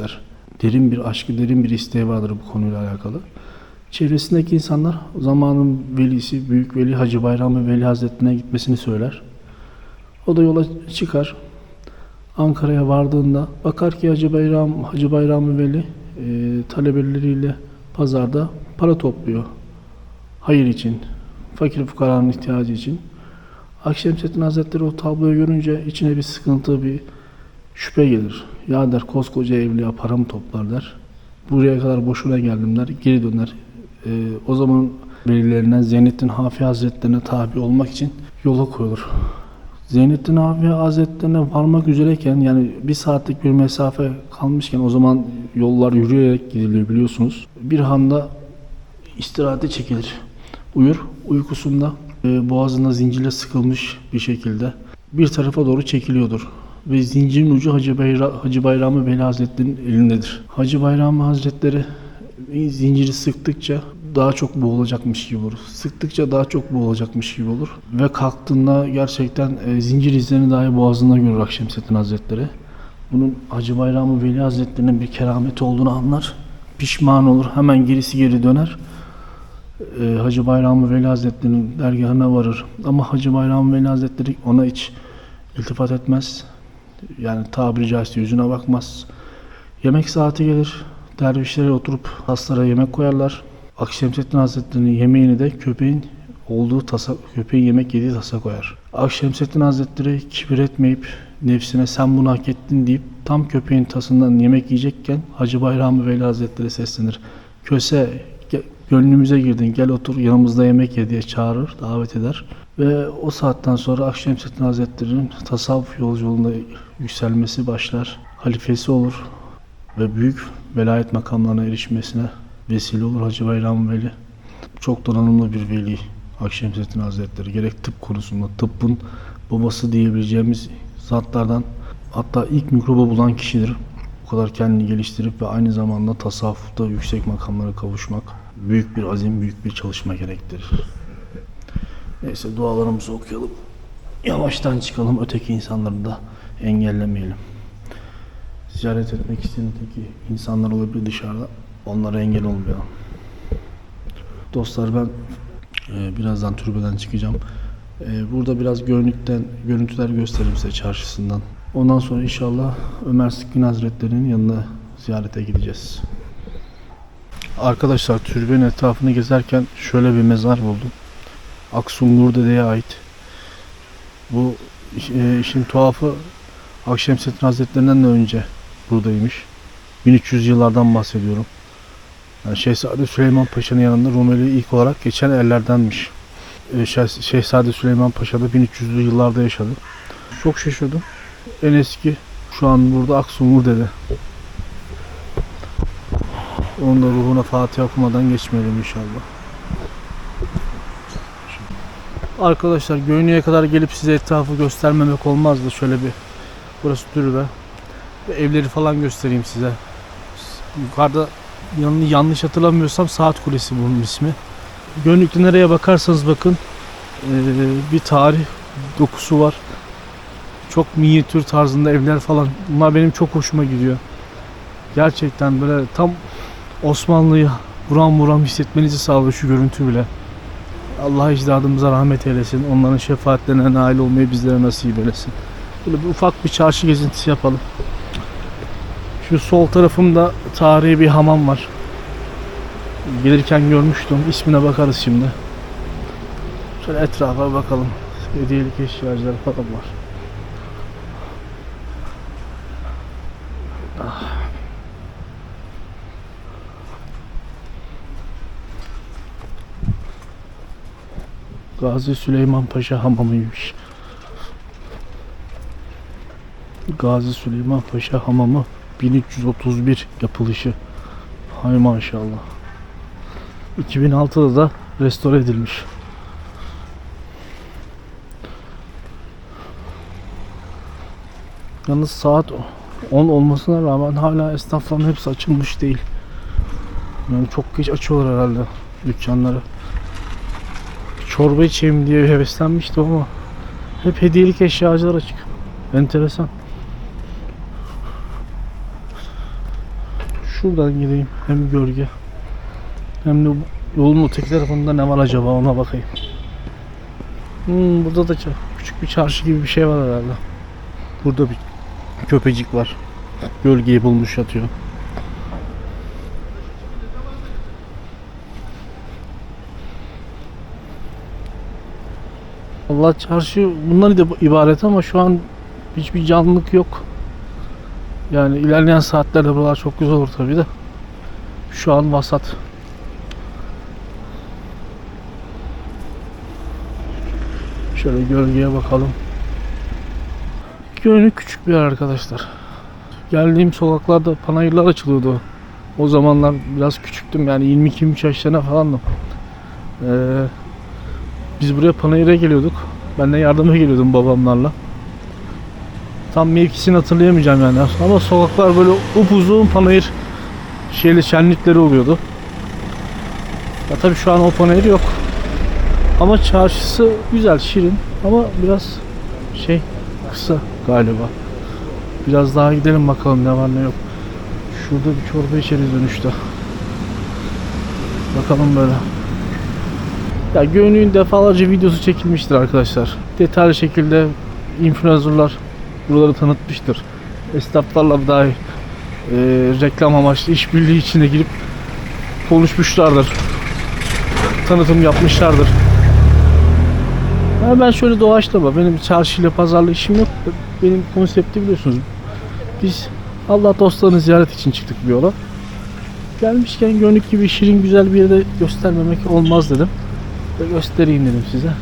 ister. Derin bir aşkı, derin bir isteği vardır bu konuyla alakalı. Çevresindeki insanlar zamanın velisi, Büyük Veli Hacı Bayramı Veli Hazretleri'ne gitmesini söyler. O da yola çıkar. Ankara'ya vardığında bakar ki Hacı Bayram, Hacı Bayramı Veli e, talebeleriyle pazarda para topluyor. Hayır için, fakir fukaranın ihtiyacı için. Akşemseddin Hazretleri o tabloyu görünce içine bir sıkıntı, bir şüphe gelir. Ya der koskoca evliya para mı toplar der. Buraya kadar boşuna geldim der. Geri döner. Ee, o zaman velilerinden Zeynettin Hafi Hazretlerine tabi olmak için yola koyulur. Zeynettin Hafi Hazretlerine varmak üzereyken yani bir saatlik bir mesafe kalmışken o zaman yollar yürüyerek gidiliyor biliyorsunuz. Bir handa istirahate çekilir. Uyur. Uykusunda e, boğazına zincirle sıkılmış bir şekilde bir tarafa doğru çekiliyordur. Ve zincirin ucu Hacı, Bayra Hacı Bayramı Veli Hazretleri'nin elindedir. Hacı Bayramı Hazretleri e, zinciri sıktıkça daha çok boğulacakmış gibi olur. Sıktıkça daha çok boğulacakmış gibi olur. Ve kalktığında gerçekten e, zincir izlerini dahi boğazında görür Akşemseddin Hazretleri. Bunun Hacı Bayramı Veli Hazretleri'nin bir kerameti olduğunu anlar. Pişman olur. Hemen gerisi geri döner. Ee, Hacı Bayramı Veli Hazretleri'nin dergahına varır. Ama Hacı Bayramı Veli Hazretleri ona hiç iltifat etmez. Yani tabiri caizse yüzüne bakmaz. Yemek saati gelir. Dervişlere oturup haslara yemek koyarlar. Akşemseddin Hazretleri'nin yemeğini de köpeğin olduğu tasa, köpeğin yemek yediği tasa koyar. Akşemseddin Hazretleri kibir etmeyip nefsine sen bunu hak ettin deyip tam köpeğin tasından yemek yiyecekken Hacı Bayramı Veli Hazretleri seslenir. Köse gönlümüze girdin gel otur yanımızda yemek ye diye çağırır, davet eder. Ve o saatten sonra Akşemseddin Hazretleri'nin tasavvuf yolculuğunda yükselmesi başlar. Halifesi olur ve büyük velayet makamlarına erişmesine vesile olur Hacı Bayram Veli. Çok donanımlı bir veli Akşemseddin Hazretleri. Gerek tıp konusunda, tıbbın babası diyebileceğimiz zatlardan hatta ilk mikrobu bulan kişidir. Bu kadar kendini geliştirip ve aynı zamanda tasavvufta yüksek makamlara kavuşmak büyük bir azim, büyük bir çalışma gerektirir. Neyse dualarımızı okuyalım. Yavaştan çıkalım. Öteki insanları da engellemeyelim. Ziyaret etmek isteyen öteki insanlar olabilir dışarıda. Onlara engel olmayalım. Dostlar ben e, birazdan türbeden çıkacağım. E, burada biraz görünükten görüntüler göstereyim size çarşısından. Ondan sonra inşallah Ömer Sıkkın Hazretleri'nin yanına ziyarete gideceğiz. Arkadaşlar türbenin etrafını gezerken şöyle bir mezar buldum. Aksungur Dede'ye ait. Bu e, işin tuhafı Akşemseddin Hazretlerinden de önce buradaymış. 1300 yıllardan bahsediyorum. Yani Şehzade Süleyman Paşa'nın yanında Rumeli ilk olarak geçen erlerdenmiş. E, Şeh- Şehzade Süleyman Paşa da 1300'lü yıllarda yaşadı. Çok şaşırdım. En eski şu an burada Aksungur Dede. Onun da ruhuna Fatiha okumadan geçmeyelim inşallah. Arkadaşlar Göynü'ye kadar gelip size etrafı göstermemek olmazdı. Şöyle bir burası türbe. Ve evleri falan göstereyim size. Yukarıda yan- yanlış hatırlamıyorsam Saat Kulesi bunun ismi. Gönlükte nereye bakarsanız bakın bir tarih dokusu var. Çok minyatür tarzında evler falan. Bunlar benim çok hoşuma gidiyor. Gerçekten böyle tam Osmanlı'yı buram buram hissetmenizi sağlıyor şu görüntü bile. Allah ecdadımıza rahmet eylesin. Onların şefaatlerine nail olmayı bizlere nasip eylesin. Böyle bir ufak bir çarşı gezintisi yapalım. Şu sol tarafımda tarihi bir hamam var. Gelirken görmüştüm. İsmine bakarız şimdi. Şöyle etrafa bakalım. Hediyelik eşyacılar falan var. Gazi Süleyman Paşa hamamıymış. Gazi Süleyman Paşa hamamı 1331 yapılışı. Hay maşallah. 2006'da da restore edilmiş. Yalnız saat 10 olmasına rağmen hala esnafların hepsi açılmış değil. Yani çok geç açıyorlar herhalde dükkanları çorba içeyim diye heveslenmiştim ama hep hediyelik eşyacılar açık. Enteresan. Şuradan gideyim. Hem gölge hem de yolun öteki tarafında ne var acaba ona bakayım. Hmm, burada da küçük bir çarşı gibi bir şey var herhalde. Burada bir köpecik var. Gölgeyi bulmuş yatıyor. Allah çarşı bundan da ibaret ama şu an hiçbir canlılık yok. Yani ilerleyen saatlerde buralar çok güzel olur tabii de. Şu an vasat. Şöyle gölgeye bakalım. Gönlü küçük bir yer arkadaşlar. Geldiğim sokaklarda panayırlar açılıyordu. O zamanlar biraz küçüktüm yani 22-23 yaşlarına falandım. Ee, biz buraya panayıra geliyorduk. Ben de yardıma geliyordum babamlarla. Tam mevkisini hatırlayamayacağım yani. Ama sokaklar böyle upuzun panayır şeyli şenlikleri oluyordu. Ya tabii şu an o panayır yok. Ama çarşısı güzel, şirin ama biraz şey kısa galiba. Biraz daha gidelim bakalım ne var ne yok. Şurada bir çorba içeriz dönüşte. Bakalım böyle. Ya Gönlü'nün defalarca videosu çekilmiştir arkadaşlar. Detaylı şekilde influencerlar buraları tanıtmıştır. Esnaflarla dahi e, reklam amaçlı işbirliği içine girip konuşmuşlardır. Tanıtım yapmışlardır. Ya ben şöyle doğaçlama. Benim çarşıyla pazarla işim yok. Benim konsepti biliyorsunuz. Biz Allah dostlarını ziyaret için çıktık bir yola. Gelmişken gönlük gibi şirin güzel bir yerde göstermemek olmaz dedim. Ve göstereyim dedim size.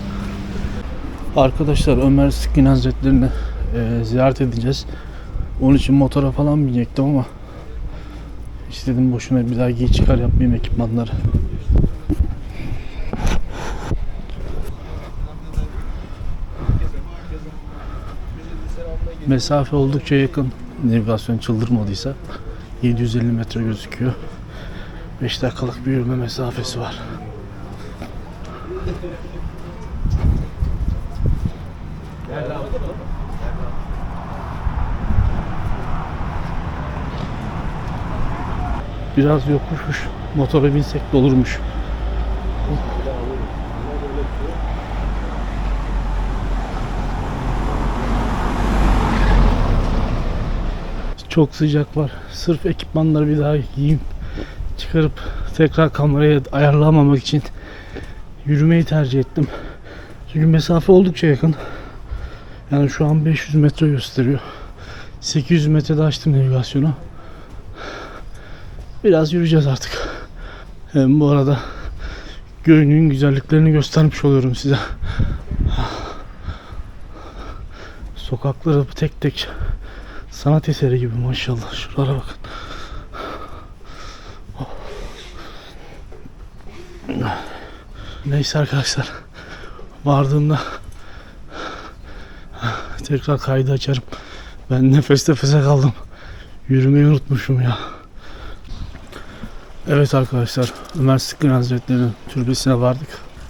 Arkadaşlar Ömer Sıkın Hazretleri'ni e, ziyaret edeceğiz. Onun için motora falan binecektim ama istedim boşuna bir daha giy çıkar yapmayayım ekipmanları. Mesafe oldukça yakın. Navigasyon çıldırmadıysa 750 metre gözüküyor. 5 dakikalık bir yürüme mesafesi var. Biraz yokuşmuş. Motora binsek de olurmuş. Çok sıcak var. Sırf ekipmanları bir daha giyeyim. Çıkarıp tekrar kameraya ayarlamamak için yürümeyi tercih ettim. Çünkü mesafe oldukça yakın. Yani şu an 500 metre gösteriyor. 800 metrede açtım navigasyonu. Biraz yürüyeceğiz artık. Hem bu arada göğünün güzelliklerini göstermiş oluyorum size. Sokakları tek tek sanat eseri gibi maşallah. Şuralara bakın. Neyse arkadaşlar. Vardığımda tekrar kaydı açarım. Ben nefes nefese kaldım. Yürümeyi unutmuşum ya. Evet arkadaşlar. Ömer Sıkkın Hazretleri'nin türbesine vardık.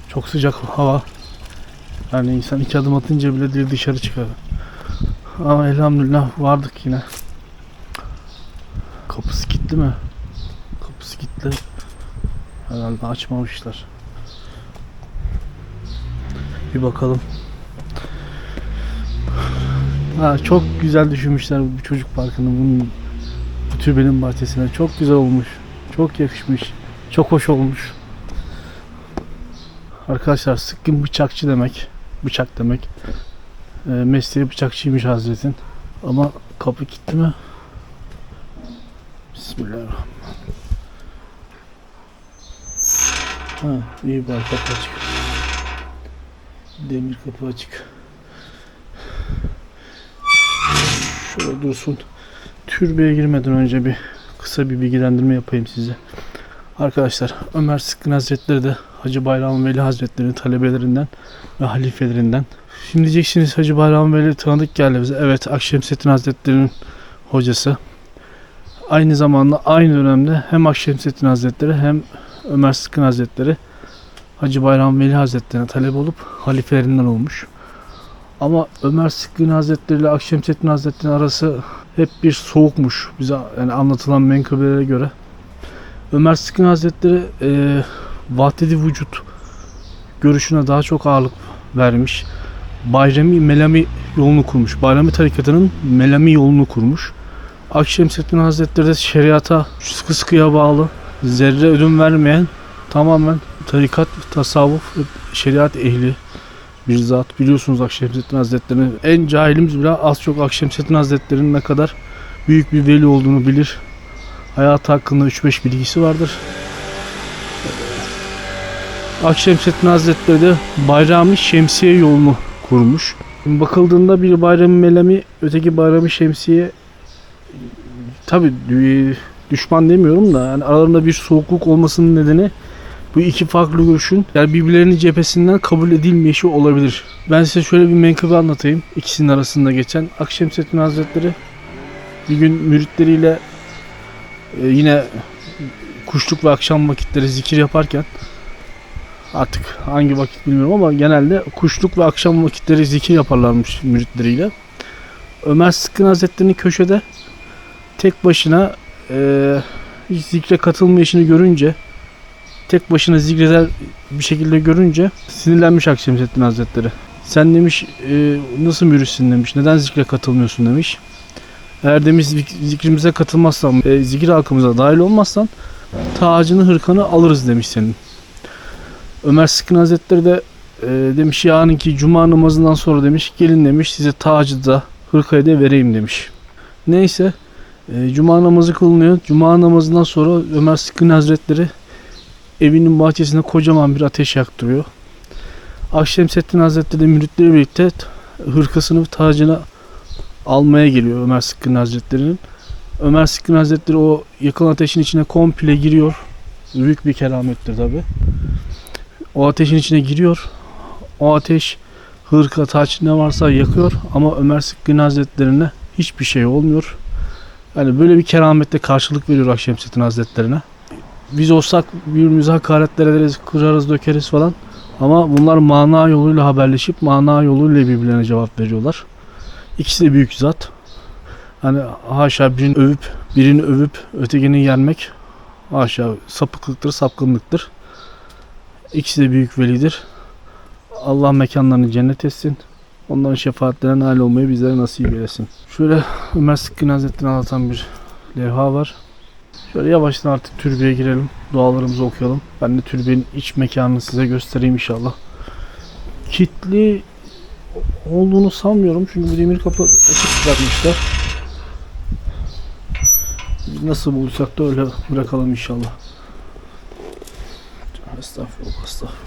Çok sıcak hava. Yani insan iki adım atınca bile dil dışarı çıkar. Ama elhamdülillah vardık yine. Kapısı kilitli mi? Kapısı kilitli. Herhalde açmamışlar. Bir bakalım. Ha, çok güzel düşünmüşler bu çocuk parkını bunun bu türbenin bahçesine. Çok güzel olmuş. Çok yakışmış. Çok hoş olmuş. Arkadaşlar sıkkın bıçakçı demek. Bıçak demek. E, mesleği bıçakçıymış Hazretin. Ama kapı kilitli mi? Bismillahirrahmanirrahim. Ha, iyi bak kapı açık. Demir kapı açık. Şöyle dursun. Türbeye girmeden önce bir kısa bir bilgilendirme yapayım size. Arkadaşlar Ömer Sıkkın Hazretleri de Hacı Bayram Veli Hazretleri'nin talebelerinden ve halifelerinden. Şimdi diyeceksiniz Hacı Bayram Veli tanıdık geldi bize. Evet Akşemseddin Hazretleri'nin hocası. Aynı zamanda aynı dönemde hem Akşemseddin Hazretleri hem Ömer Sıkkın Hazretleri Hacı Bayram Veli Hazretleri'ne talep olup halifelerinden olmuş. Ama Ömer Sıkkın Hazretleri ile Akşemseddin Hazretleri'nin arası hep bir soğukmuş. Bize yani anlatılan menkıbelere göre Ömer Sıkın Hazretleri e, vahdedi vücut görüşüne daha çok ağırlık vermiş. Bayrami Melami yolunu kurmuş. Bayrami tarikatının Melami yolunu kurmuş. Akşemseddin Hazretleri de şeriata sıkı sıkıya bağlı, zerre ödün vermeyen, tamamen tarikat, tasavvuf şeriat ehli bir zat. Biliyorsunuz Akşemseddin Hazretleri'ni en cahilimiz bile az çok Akşemseddin Hazretleri'nin ne kadar büyük bir veli olduğunu bilir. Hayatı hakkında 3-5 bilgisi vardır. Akşemseddin Hazretleri de Bayrami Şemsiye yolunu kurmuş. Bakıldığında bir Bayrami Melami, öteki Bayrami Şemsiye tabi düşman demiyorum da yani aralarında bir soğukluk olmasının nedeni bu iki farklı görüşün yani birbirlerinin cephesinden kabul edilmeyişi olabilir. Ben size şöyle bir menkıbe anlatayım. ikisinin arasında geçen. Akşemseddin Hazretleri bir gün müritleriyle e, yine kuşluk ve akşam vakitleri zikir yaparken artık hangi vakit bilmiyorum ama genelde kuşluk ve akşam vakitleri zikir yaparlarmış müritleriyle. Ömer Sıkkın Hazretleri'nin köşede tek başına e, hiç zikre katılmayışını görünce tek başına zikreder bir şekilde görünce sinirlenmiş Akşemseddin Hazretleri. Sen demiş e, nasıl müritsin demiş. Neden zikre katılmıyorsun demiş. Eğer demiş zik- zikrimize katılmazsan, e, zikir halkımıza dahil olmazsan tacını hırkanı alırız demiş senin. Ömer Sıkkın Hazretleri de e, demiş yarınki cuma namazından sonra demiş gelin demiş size tacı da hırkayı da vereyim demiş. Neyse e, cuma namazı kılınıyor. Cuma namazından sonra Ömer Sıkkın Hazretleri evinin bahçesine kocaman bir ateş yaktırıyor. Akşemseddin Hazretleri de müritleri birlikte hırkasını tacını almaya geliyor Ömer Sıkkın Hazretleri'nin. Ömer Sıkkın Hazretleri o yakın ateşin içine komple giriyor. Büyük bir keramettir tabi. O ateşin içine giriyor. O ateş hırka, taç ne varsa yakıyor ama Ömer Sıkkın Hazretlerine hiçbir şey olmuyor. Yani böyle bir keramette karşılık veriyor Akşemseddin Hazretlerine. Biz olsak birbirimize hakaretler ederiz, kırarız, dökeriz falan. Ama bunlar mana yoluyla haberleşip mana yoluyla birbirlerine cevap veriyorlar. İkisi de büyük zat. Hani haşa birini övüp birini övüp ötekini yenmek haşa sapıklıktır, sapkınlıktır. İkisi de büyük velidir. Allah mekanlarını cennet etsin. Onların şefaatlerine nail olmayı bizlere nasip eylesin. Şöyle Ömer Sıkkın Hazretleri'ni anlatan bir levha var. Şöyle yavaştan artık türbeye girelim. Dualarımızı okuyalım. Ben de türbenin iç mekanını size göstereyim inşallah. Kitli olduğunu sanmıyorum. Çünkü bu demir kapı açık bırakmışlar. Nasıl bulursak da öyle bırakalım inşallah. Estağfurullah. estağfurullah.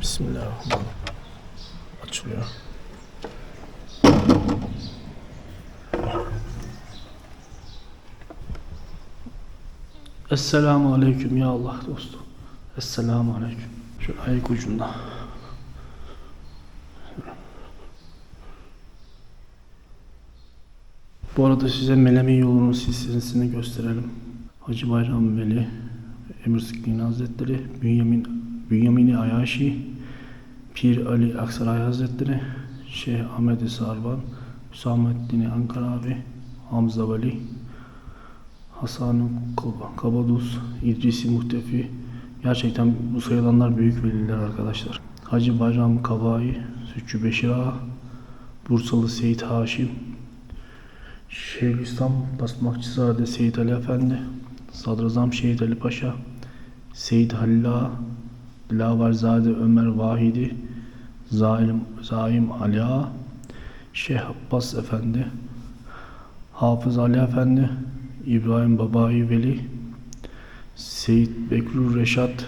Bismillahirrahmanirrahim. Açılıyor. Esselamu Aleyküm ya Allah dostum. Esselamu Aleyküm. Şu ayak ucunda. Bu arada size Melemi yolunun silsilesini gösterelim. Hacı Bayram Veli, Emir Sıkkın Hazretleri, Bünyamin, Bünyamini Ayaşi, Pir Ali Aksaray Hazretleri, Şeyh Ahmet Sarban, Hüsamettin Ankara abi, Hamza Veli, Hasan Kabadus, İdrisi Muhtefi. Gerçekten bu sayılanlar büyük veliler arkadaşlar. Hacı Bayram Kabai, Sütçü Beşir Ağa, Bursalı Seyit Haşim, Şeyhülislam Basmakçızade Seyit Ali Efendi, Sadrazam Şehit Ali Paşa, Seyit Halil Ağa, Dilaverzade Ömer Vahidi, Zaim, Zaim Ali Ağa, Şeyh Abbas Efendi, Hafız Ali Efendi, İbrahim Babai Veli, Seyit Bekrur Reşat,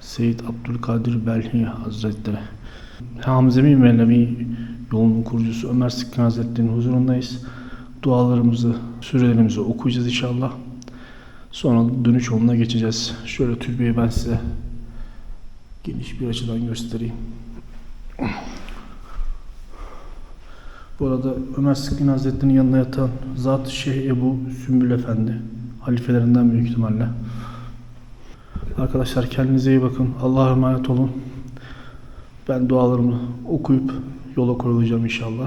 Seyit Abdülkadir Belhi Hazretleri. Hamzemi Mevlevi yolunun kurucusu Ömer Sıkkın Hazretleri'nin huzurundayız. Dualarımızı, sürelerimizi okuyacağız inşallah. Sonra dönüş yoluna geçeceğiz. Şöyle türbeyi ben size geniş bir açıdan göstereyim. Bu arada Ömer Sıkkın Hazretleri'nin yanına yatan Zat Şeyh Ebu Sümbül Efendi. Halifelerinden büyük ihtimalle. Arkadaşlar kendinize iyi bakın. Allah'a emanet olun. Ben dualarımı okuyup yola koyulacağım inşallah.